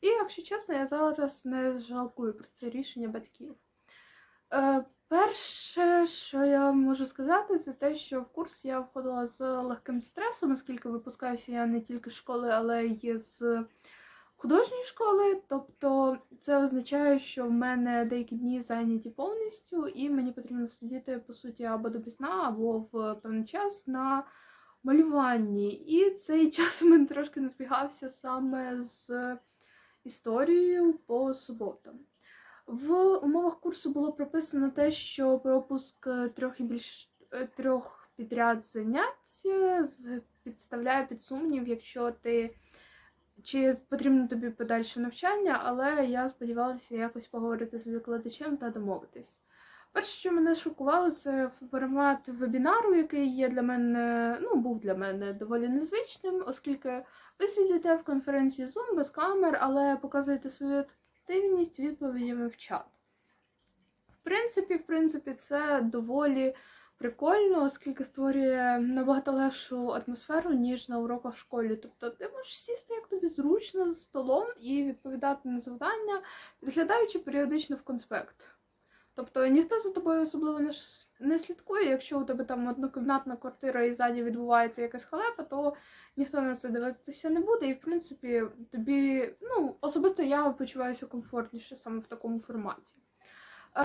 І, якщо чесно, я зараз не жалкую про це рішення батьків. Е, перше, що я можу сказати, це те, що в курс я входила з легким стресом, оскільки випускаюся я не тільки з школи, але й з художньої школи. Тобто це означає, що в мене деякі дні зайняті повністю, і мені потрібно сидіти, по суті, або допізна, або в певний час на малюванні. І цей час у мене трошки не збігався саме з історією по суботам. В умовах курсу було прописано те, що пропуск е, трьох і більш е, трьох підряд занять е, підставляє під сумнів, якщо ти чи потрібно тобі подальше навчання, але я сподівалася якось поговорити з викладачем та домовитись. Перше, що мене шокувало, це формат вебінару, який є для мене, ну, був для мене доволі незвичним, оскільки ви сидите в конференції Zoom без камер, але показуєте свою активність відповідями в чат. В принципі, в принципі, це доволі прикольно, оскільки створює набагато легшу атмосферу, ніж на уроках в школі. Тобто ти можеш сісти як тобі зручно за столом і відповідати на завдання, відглядаючи періодично в конспект. Тобто ніхто за тобою особливо не, не слідкує. Якщо у тебе там однокімнатна квартира і ззаді відбувається якась халепа, то ніхто на це дивитися не буде. І в принципі, тобі, ну, особисто я почуваюся комфортніше саме в такому форматі.